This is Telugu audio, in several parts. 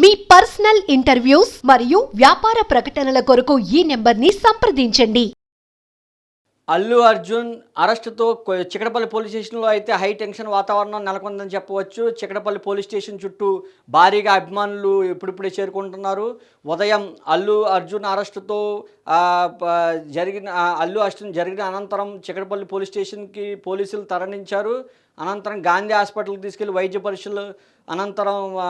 మీ పర్సనల్ ఇంటర్వ్యూస్ మరియు వ్యాపార ప్రకటనల కొరకు ఈ నెంబర్ని సంప్రదించండి. అల్లు అర్జున్ అరెస్టుతో చికటపల్లి పోలీస్ స్టేషన్లో అయితే హై టెన్షన్ వాతావరణం నెలకొందని చెప్పవచ్చు. చికటపల్లి పోలీస్ స్టేషన్ చుట్టూ భారీగా అభిమానులు ఇప్పుడిప్పుడే చేరుకుంటున్నారు. ఉదయం అల్లు అర్జున్ అరెస్టుతో జరిగిన అల్లు అర్జున్ జరిగిన అనంతరం చికటపల్లి పోలీస్ స్టేషన్కి పోలీసులు తరలించారు. అనంతరం గాంధీ హాస్పిటల్కి తీసుకెళ్ళి వైద్య పరీక్షలు అనంతరం ఆ,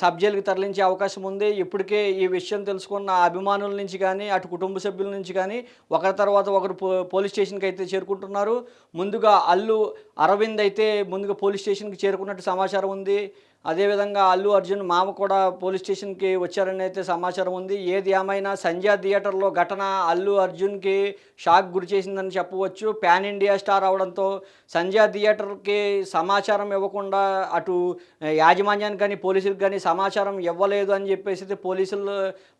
సబ్ జైలుకి తరలించే అవకాశం ఉంది. ఇప్పటికే ఈ విషయం తెలుసుకున్న అభిమానుల నుంచి కానీ అటు కుటుంబ సభ్యుల నుంచి కానీ ఒకరి తర్వాత ఒకరు పోలీస్ స్టేషన్కి అయితే చేరుకుంటున్నారు. ముందుగా అల్లు అరవింద్ అయితే ముందుగా పోలీస్ స్టేషన్కి చేరుకున్నట్టు సమాచారం ఉంది. అదేవిధంగా అల్లు అర్జున్ మామ కూడా పోలీస్ స్టేషన్కి వచ్చారని అయితే సమాచారం ఉంది. ఏది ఏమైనా సంధ్యా థియేటర్లో ఘటన అల్లు అర్జున్కి షాక్ గురి చేసిందని చెప్పవచ్చు. పాన్ ఇండియా స్టార్ అవడంతో సంధ్యా థియేటర్కి సమాచారం ఇవ్వకుండా అటు యాజమాన్యానికి కానీ పోలీసులకు కానీ సమాచారం ఇవ్వలేదు అని చెప్పేసి పోలీసుల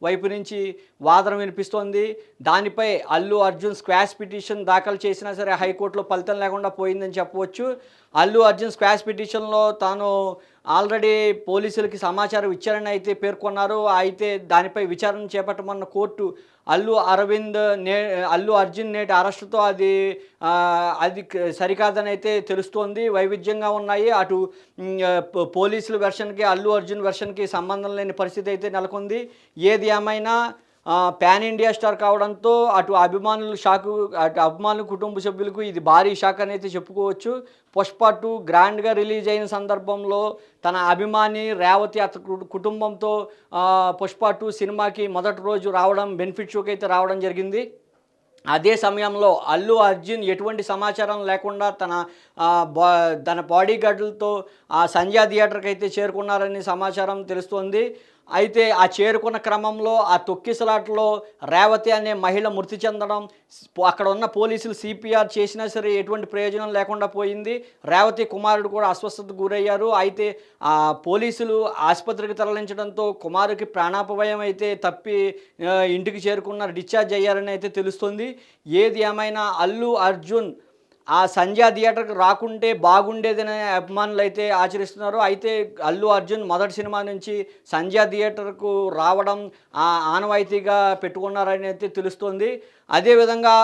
వైపు నుంచి వాదన వినిపిస్తోంది. దానిపై అల్లు అర్జున్ స్క్వాష్ పిటిషన్ దాఖలు చేసినా సరే హైకోర్టులో ఫలితం లేకుండా పోయిందని చెప్పవచ్చు. అల్లు అర్జున్ స్క్వాష్ పిటిషన్లో తాను ఆల్రెడీ పోలీసులకి సమాచారం ఇచ్చారని అయితే పేర్కొన్నారు. అయితే దానిపై విచారణ చేపట్టమన్న కోర్టు అల్లు అరవింద్ నే అల్లు అర్జున్ నేటి అరెస్టుతో అది అది సరికాదని అయితే తెలుస్తోంది. వైవిధ్యంగా ఉన్నాయి. అటు పో- పోలీసుల వెర్షన్కి అల్లు అర్జున్ వెర్షన్కి సంబంధం లేని పరిస్థితి అయితే నెలకొంది. ఏది ఏమైనా పాన్ ఇండియా స్టార్ కావడంతో అటు అభిమానులు షాకు అటు అభిమానులు కుటుంబ సభ్యులకు ఇది భారీ షాక్ అని అయితే చెప్పుకోవచ్చు. పుష్ప టూ గ్రాండ్గా రిలీజ్ అయిన సందర్భంలో తన అభిమాని రేవతి అత కుటుంబంతో పుష్ప టూ సినిమాకి మొదటి రోజు రావడం బెనిఫిట్ షోకి అయితే రావడం జరిగింది. అదే సమయంలో అల్లు అర్జున్ ఎటువంటి సమాచారం లేకుండా తన బా తన బాడీ గార్డులతో ఆ సంధ్యా థియేటర్కి అయితే చేరుకున్నారని సమాచారం తెలుస్తోంది. అయితే ఆ చేరుకున్న క్రమంలో ఆ తొక్కిసలాటలో రేవతి అనే మహిళ మృతి చెందడం అక్కడ ఉన్న పోలీసులు సిపిఆర్ చేసినా సరే ఎటువంటి ప్రయోజనం లేకుండా పోయింది. రేవతి కుమారుడు కూడా అస్వస్థతకు గురయ్యారు. అయితే ఆ పోలీసులు ఆసుపత్రికి తరలించడంతో కుమారుకి ప్రాణాపభయం అయితే తప్పి ఇంటికి చేరుకున్నారు డిశ్చార్జ్ అయ్యారని అయితే తెలుస్తుంది. ఏది ఏమైనా అల్లు అర్జున్ ఆ సంధ్యా థియేటర్కి రాకుంటే బాగుండేదనే అభిమానులు అయితే ఆచరిస్తున్నారు. అయితే అల్లు అర్జున్ మొదటి సినిమా నుంచి సంధ్యా థియేటర్కు రావడం ఆనవాయితీగా పెట్టుకున్నారని అయితే తెలుస్తోంది. అదేవిధంగా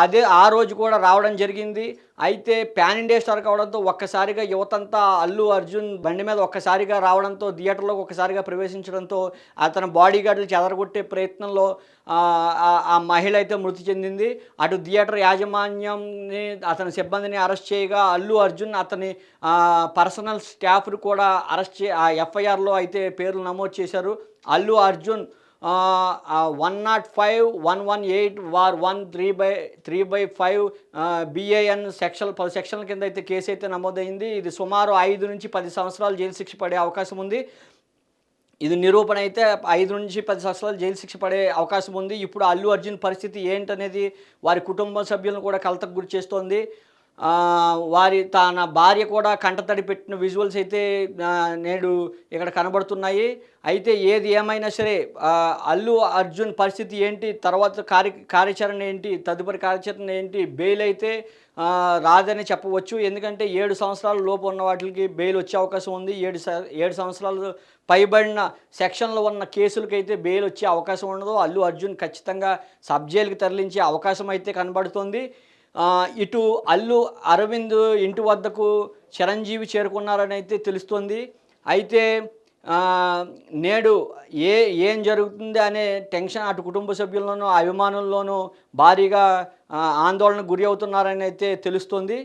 అదే ఆ రోజు కూడా రావడం జరిగింది. అయితే ప్యాన్ ఇండియా స్టార్ కావడంతో ఒక్కసారిగా యువతంతా అల్లు అర్జున్ బండి మీద ఒక్కసారిగా రావడంతో థియేటర్లోకి ఒక్కసారిగా ప్రవేశించడంతో అతని బాడీ గార్డులు చెదరగొట్టే ప్రయత్నంలో ఆ, ఆ మహిళ అయితే మృతి చెందింది. అటు థియేటర్ యాజమాన్యంని అతని సిబ్బందిని అరెస్ట్ చేయగా అల్లు అర్జున్ అతని పర్సనల్ స్టాఫ్ను కూడా అరెస్ట్ చే ఆ ఎఫ్ఐఆర్లో అయితే పేర్లు నమోదు చేశారు. Allu Arjun one nought five one one eight war one three by three by five B A N section పది సెక్షన్ల కింద అయితే కేసు అయితే నమోదైంది. ఇది సుమారు ఐదు నుంచి పది సంవత్సరాలు జైలు శిక్ష పడే అవకాశం ఉంది. ఇది నిరూపణ అయితే ఐదు నుంచి పది సంవత్సరాలు జైలు శిక్ష పడే అవకాశం ఉంది. ఇప్పుడు అల్లు అర్జున్ పరిస్థితి ఏంటనేది వారి కుటుంబ సభ్యులను కూడా కలతకు గురి చేస్తోంది. వారి తన భార్య కూడా కంటతడి పెట్టిన విజువల్స్ అయితే నేడు ఇక్కడ కనబడుతున్నాయి. అయితే ఏది ఏమైనా సరే అల్లు అర్జున్ పరిస్థితి ఏంటి తర్వాత కార్య కార్యాచరణ ఏంటి తదుపరి కార్యాచరణ ఏంటి బెయిల్ అయితే రాదని చెప్పవచ్చు. ఎందుకంటే ఏడు సంవత్సరాల లోపు ఉన్న వాటికి బెయిల్ వచ్చే అవకాశం ఉంది. ఏడు స- ఏడు సంవత్సరాలు పైబడిన సెక్షన్లో ఉన్న కేసులకైతే బెయిల్ వచ్చే అవకాశం ఉండదు. అల్లు అర్జున్ ఖచ్చితంగా సబ్ జైలుకి తరలించే అవకాశం అయితే కనబడుతుంది. ఇటు అల్లు అరవింద్ ఇంటి వద్దకు చిరంజీవి చేరుకున్నారని అయితే తెలుస్తుంది. అయితే నేడు ఏ ఏం జరుగుతుంది అనే టెన్షన్ అటు కుటుంబ సభ్యుల్లోనూ అభిమానుల్లోనూ భారీగా ఆందోళన ఆందోళనకు గురి అవుతున్నారని అయితే తెలుస్తుంది.